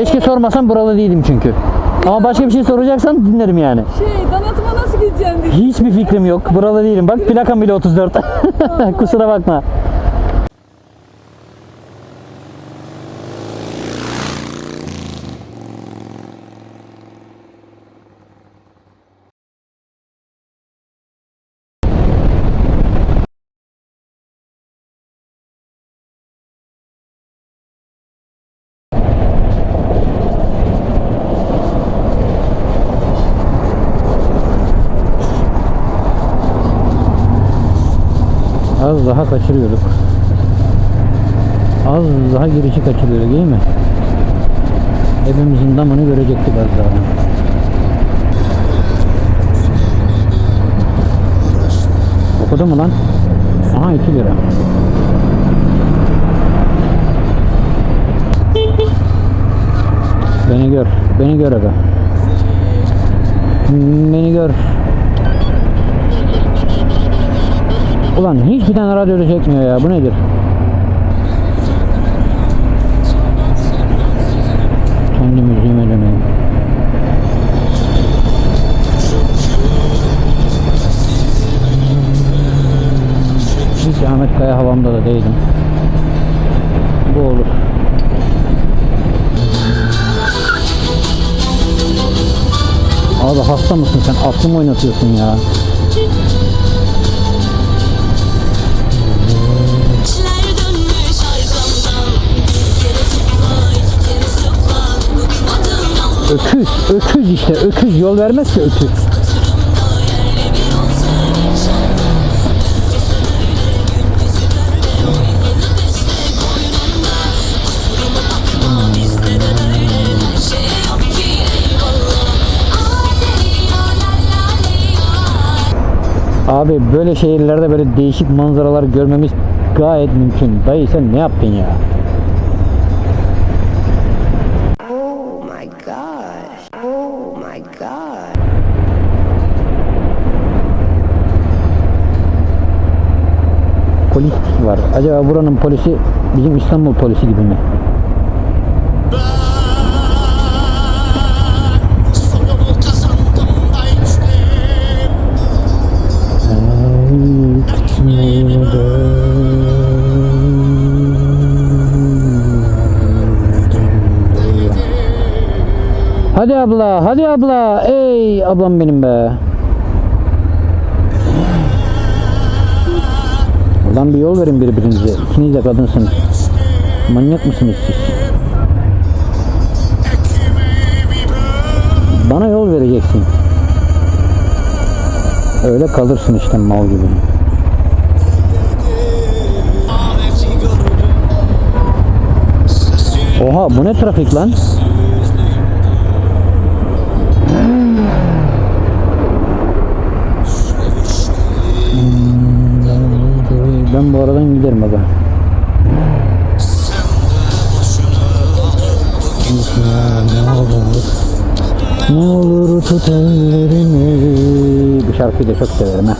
Keşke sormasam buralı değilim çünkü. Ama başka bir şey soracaksan dinlerim yani. Şey donatıma nasıl gideceğim diye. Hiçbir fikrim yok. Buralı değilim. Bak plakam bile 34. Kusura bakma. Az daha kaçırıyorduk. Az daha girişi kaçırıyorduk değil mi? Evimizin damını görecektik az daha. Okudu mu lan? Aha 2 lira. Beni gör. Beni gör aga. Beni gör. Ulan hiçbir tane radyoda çekmiyor ya. Bu nedir? Kendi müziğime döneyim. Hiç Ahmet Kaya havamda da değilim. Bu olur. Abi hasta mısın sen? Aklımı oynatıyorsun ya. Öküz, öküz işte. Öküz yol vermez ki öküz. Abi böyle şehirlerde böyle değişik manzaralar görmemiz gayet mümkün. Dayı sen ne yaptın ya? Var. Acaba buranın polisi bizim İstanbul polisi gibi mi? Hadi abla, hadi abla. Ey ablam benim be. Ulan bir yol verin birbirinize. İkiniz de kadınsınız. Manyak mısınız siz? Bana yol vereceksin. Öyle kalırsın işte mal gibi. Oha bu ne trafik lan? Ben bu aradan giderim aga. Ne olur, ne olur tut ellerimi. Bu şarkıyı da çok severim ha.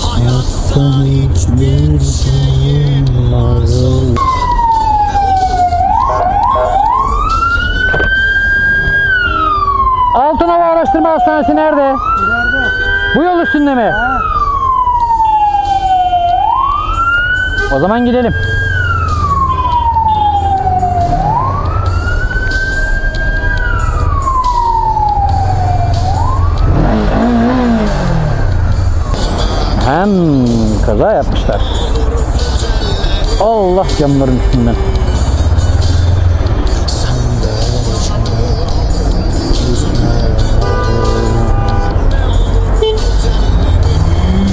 Hayatta hiçbir şeyim var. Altınova Araştırma Hastanesi nerede? Bu yol üstünde mi? O zaman gidelim. Hem kaza yapmışlar. Allah camların üstünden.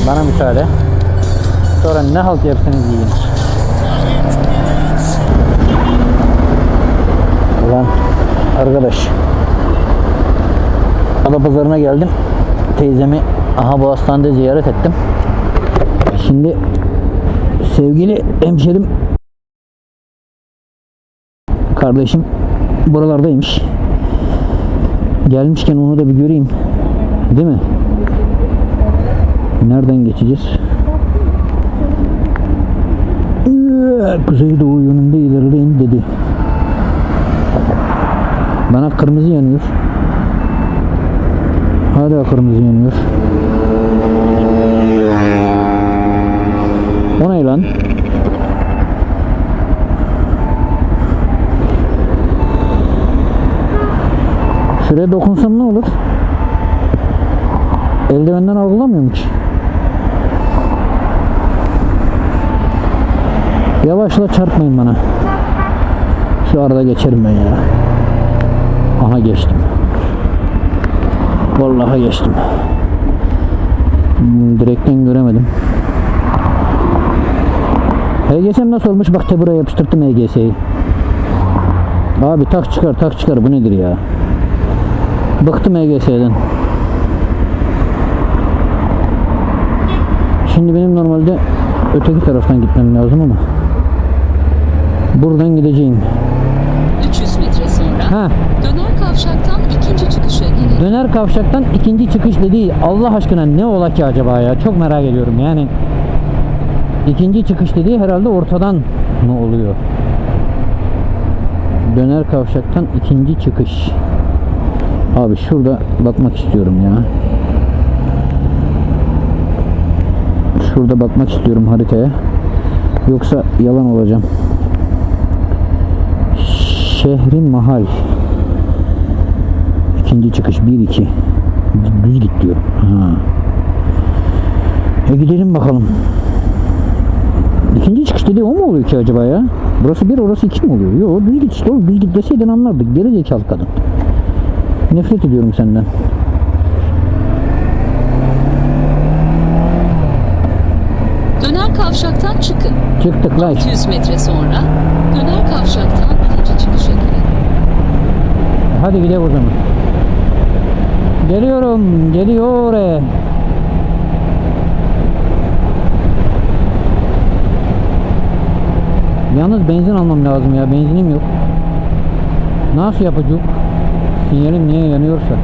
Bana müsaade. Sonra ne halt yapsanız yiyin. Ulan arkadaş. Adapazarı'na geldim. Teyzemi aha bu hastanede ziyaret ettim. Şimdi sevgili hemşerim kardeşim buralardaymış. Gelmişken onu da bir göreyim. Değil mi? Nereden geçeceğiz? Kuzeydoğu yönünde ilerleyin dedi. Bana kırmızı yanıyor. Hala kırmızı yanıyor. O ne lan? Şuraya dokunsam ne olur? Eldivenden algılamıyorum hiç. Yavaşla çarpmayın bana. Şu arada geçerim ben ya. Aha geçtim. Vallahi geçtim. Hmm, Direkten göremedim. HGS'm nasıl olmuş? Bak te buraya yapıştırdım HGS'yi. Abi tak çıkar tak çıkar bu nedir ya? Bıktım HGS'den. Şimdi benim normalde öteki taraftan gitmem lazım ama buradan gideceğim. 300 metre sonra Ha, döner kavşaktan ikinci çıkışa girin. döner kavşaktan ikinci çıkış dediği Allah aşkına ne ola ki acaba ya? Çok merak ediyorum yani. İkinci çıkış dediği herhalde ortadan mı oluyor? Döner kavşaktan ikinci çıkış. Abi şurada bakmak istiyorum ya. Şurada bakmak istiyorum haritaya. Yoksa yalan olacağım. Şehri mahal. İkinci çıkış 1 2. Düz git diyor. Ha. E gidelim bakalım. İkinci çıkış dediği o mu oluyor ki acaba ya? Burası bir orası iki mi oluyor? Yok düz git işte oğlum düz git deseydin anlardık. Geri zekalı kadın. Nefret ediyorum senden. Döner kavşaktan çıkın. Çıktık lan. 200 metre sonra döner kavşaktan. Hadi gidelim o zaman. Geliyorum. Geliyor oraya. Yalnız benzin almam lazım ya. Benzinim yok. Nasıl yapacak? Sinyalim niye yanıyorsa.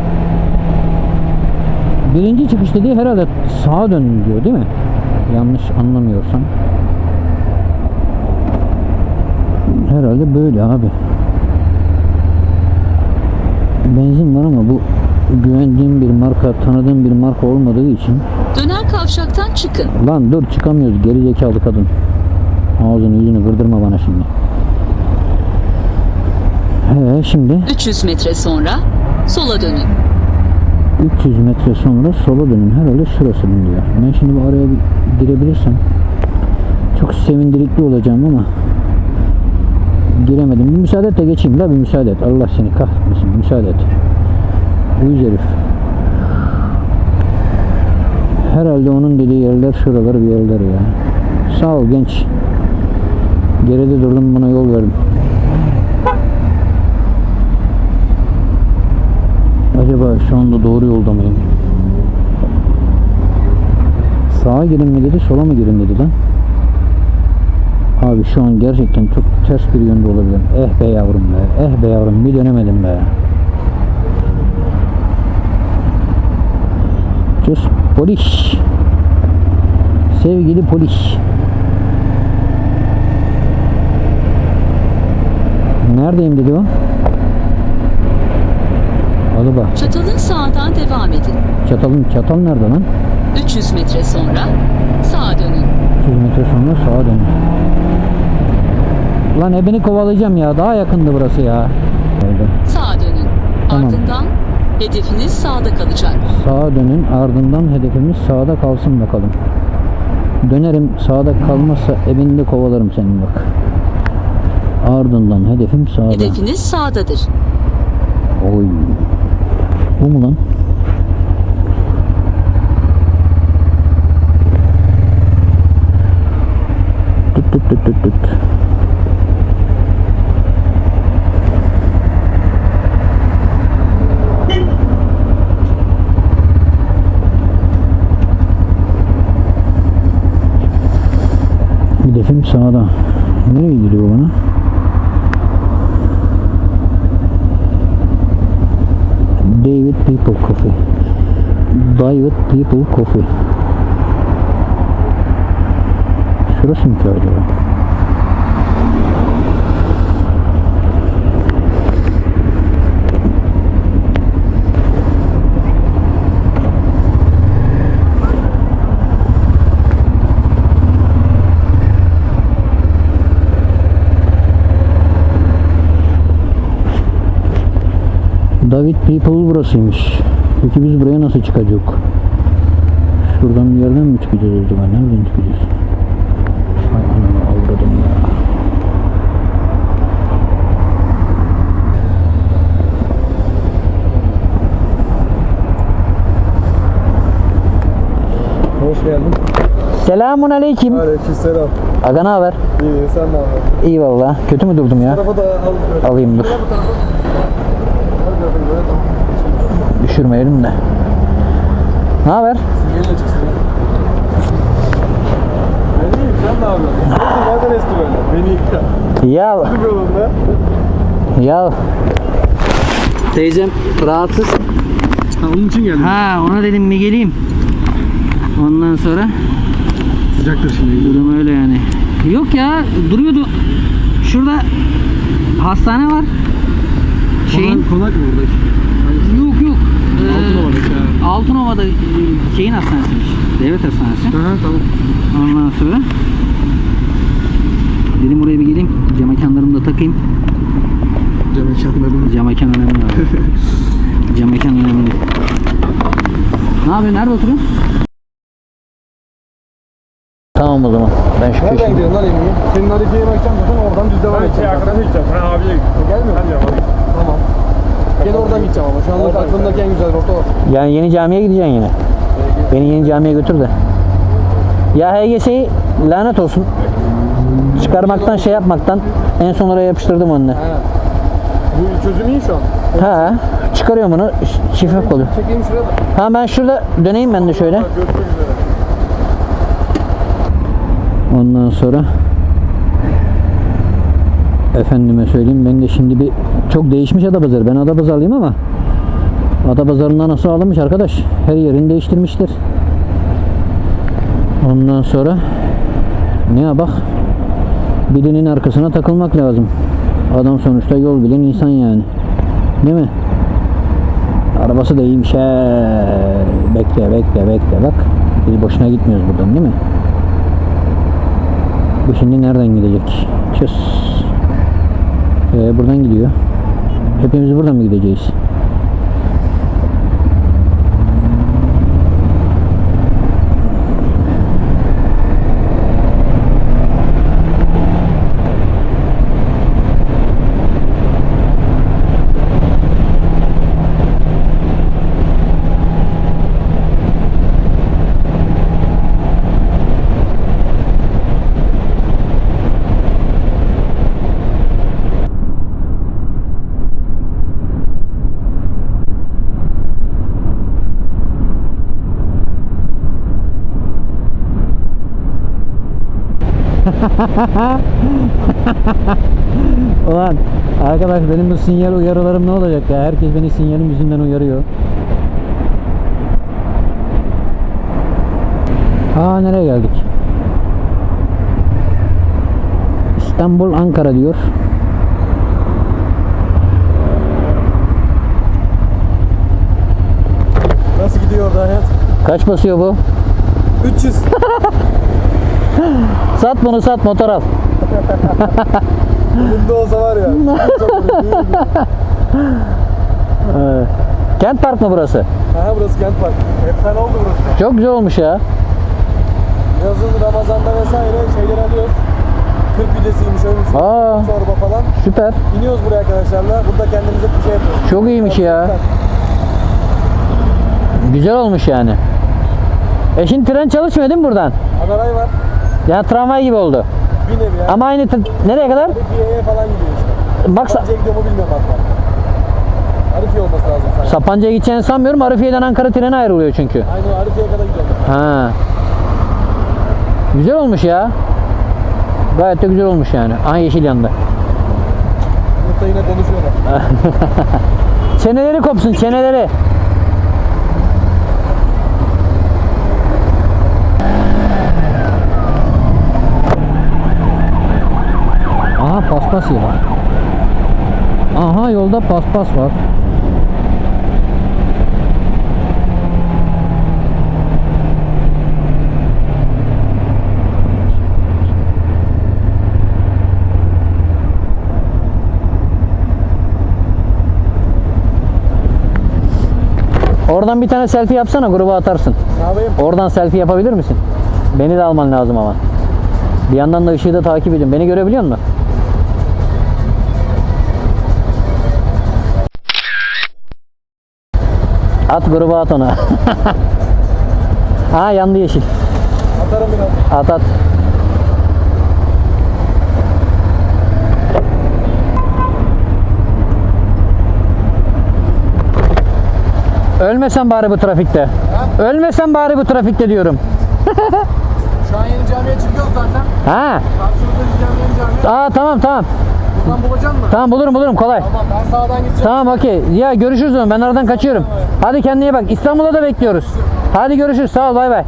Birinci çıkış dediği herhalde sağa dönün diyor değil mi? Yanlış anlamıyorsam. Herhalde böyle abi. Benzin var ama bu güvendiğim bir marka, tanıdığım bir marka olmadığı için Döner kavşaktan çıkın. Lan dur çıkamıyoruz geri zekalı kadın. Ağzını yüzünü kırdırma bana şimdi. He şimdi 300 metre sonra sola dönün. 300 metre sonra sola dönün. Herhalde şurası diyor. Ben şimdi bu araya girebilirsem çok sevindirikli olacağım ama giremedim. Bir müsaade et de geçeyim la bir müsaade et. Allah seni kahretmesin. Müsaade et. Uyuz herif. Herhalde onun dediği yerler şuralar bir yerler ya. Sağ ol genç. Geride durdum bana yol verdin. Acaba şu anda doğru yolda mıyım? Sağa girin mi dedi, sola mı girin dedi lan? Abi şu an gerçekten çok ters bir yönde olabilirim. Eh be yavrum be, eh be yavrum bir dönemedim be. Just polis. Sevgili polis. Neredeyim dedi o? Alıbah. Çatalın sağdan devam edin. Çatalın çatal nerede lan? 300 metre sonra sağa dönün. 200 metre sonra sağa dön. Lan ebeni kovalayacağım ya. Daha yakındı burası ya. Sağa dönün. Tamam. Ardından hedefiniz sağda kalacak. Sağa dönün. Ardından hedefimiz sağda kalsın bakalım. Dönerim. Sağda kalmazsa ebeni de kovalarım senin bak. Ardından hedefim sağda. Hedefiniz sağdadır. Oy. Bu mu lan? Tut tut tut tut tut. Hedefim sağda. Nereye gidiyor bana? David People Coffee. David People Coffee. Şurası mı ki acaba? David People burasıymış. Peki biz buraya nasıl çıkacak? Şuradan bir yerden mi çıkacağız o zaman? Nereden çıkacağız? Hay ananı avradım ya. Hoş geldin. Selamun aleyküm. Aleykümselam. Aga ne haber? İyi sen ne yapıyorsun? İyi valla. Kötü mü durdum ya? Tarafa da al. Alayım dur. Düşürmeyelim de. Ne haber? Ya ya teyzem rahatsız. Ha onun için geldim. Ha ona dedim mi geleyim. Ondan sonra Sıcaktır şimdi. durum öyle yani. Yok ya duruyordu. Şurada hastane var. Şeyin Konak mı orada? yok yok. Ee, Altınova'daki ha. Altınova'da e, şeyin hastanesiymiş. Devlet hastanesi. Aha tamam. Ondan sonra dedim oraya bir geleyim. Cam mekanlarımı da takayım. Cam mekanlarını. Cam mekan önemli abi. Cam mekan önemli. Ne yapıyorsun? Nerede oturuyorsun? Tamam o zaman. Ben şu Nereden köşeye... gidiyorsun lan Emin'e? Senin Arifiye'ye bakacağım zaten oradan düz devam edeceğim. zaten. gideceğim. Ben abiye Gelmiyor musun? Tamam. Gene oradan gideceğim ama şu anlık aklımdaki en güzel rota o. Yani yeni camiye gideceksin yine. Beni yeni camiye götür de. Ya HGS'yi lanet olsun. Çıkarmaktan şey yapmaktan en son oraya yapıştırdım önüne. He. Bu çözüm iyi şu an. Ha, çıkarıyorum bunu. Şifre oluyor. Çekeyim şuraya da. Ha ben şurada döneyim ben de şöyle. Görüşmek üzere. Ondan sonra efendime söyleyeyim ben de şimdi bir çok değişmiş Adapazarı. Ben Adapazarlıyım ama Adapazarı'ndan nasıl ağlamış arkadaş. Her yerini değiştirmişler. Ondan sonra ne bak birinin arkasına takılmak lazım. Adam sonuçta yol bilen insan yani. Değil mi? Arabası da iyiymiş he. Bekle bekle bekle bak. Biz boşuna gitmiyoruz buradan değil mi? Bu şimdi nereden gidecek? Çöz. Ee, buradan gidiyor. Hepimiz buradan mı gideceğiz? Ulan arkadaş benim bu sinyal uyarılarım ne olacak ya? Herkes beni sinyalim yüzünden uyarıyor. Aa nereye geldik? İstanbul Ankara diyor. Nasıl gidiyor orada hayat? Kaç basıyor bu? 300. Sat bunu sat motor al. Elimde olsa var ya. Kent Park mı burası? Aha burası Kent Park. Efsane oldu burası. Çok güzel olmuş ya. Yazın Ramazan'da vesaire şeyler alıyoruz. 40 pidesiymiş, öymüş, Aa. çorba falan. Süper. İniyoruz buraya arkadaşlarla. Burada kendimize bir şey yapıyoruz. Çok iyiymiş ya. Güzel olmuş yani. E şimdi tren çalışmıyor değil mi buradan? Anaray var. Yani tramvay gibi oldu. Bir nevi ya. Ama aynı nereye kadar? Arifiye'ye falan gidiyor işte. Bak Sa- Sapanca'ya gidiyor mu bilmiyorum hatta. Arifiye olması lazım sanki. Sapanca'ya gideceğini sanmıyorum. Arifiye'den Ankara treni ayrılıyor çünkü. Aynı Arifiye'ye kadar gidiyor. Ha. Güzel olmuş ya. Gayet de güzel olmuş yani. Aha yeşil yandı. Burada yine konuşuyorlar. Çeneleri kopsun çeneleri. Aha paspas var. Yolda paspas var. Oradan bir tane selfie yapsana gruba atarsın. Oradan selfie yapabilir misin? Beni de alman lazım ama. Bir yandan da ışığı da takip edin. Beni görebiliyor musun? At gruba at ona. ha yandı yeşil. Atarım biraz. At at. Ölmesen bari bu trafikte. Ölmesen bari bu trafikte diyorum. Şu an yeni camiye çıkıyoruz zaten. Ha? Aa tamam tamam. Buradan bulacaksın mı? Tamam bulurum bulurum kolay. Tamam ben sağdan gideceğim. Tamam okey. Ya görüşürüz o zaman. Ben aradan kaçıyorum. Hadi kendine iyi bak. İstanbul'a da bekliyoruz. Hadi görüşürüz. Sağ ol bay bay.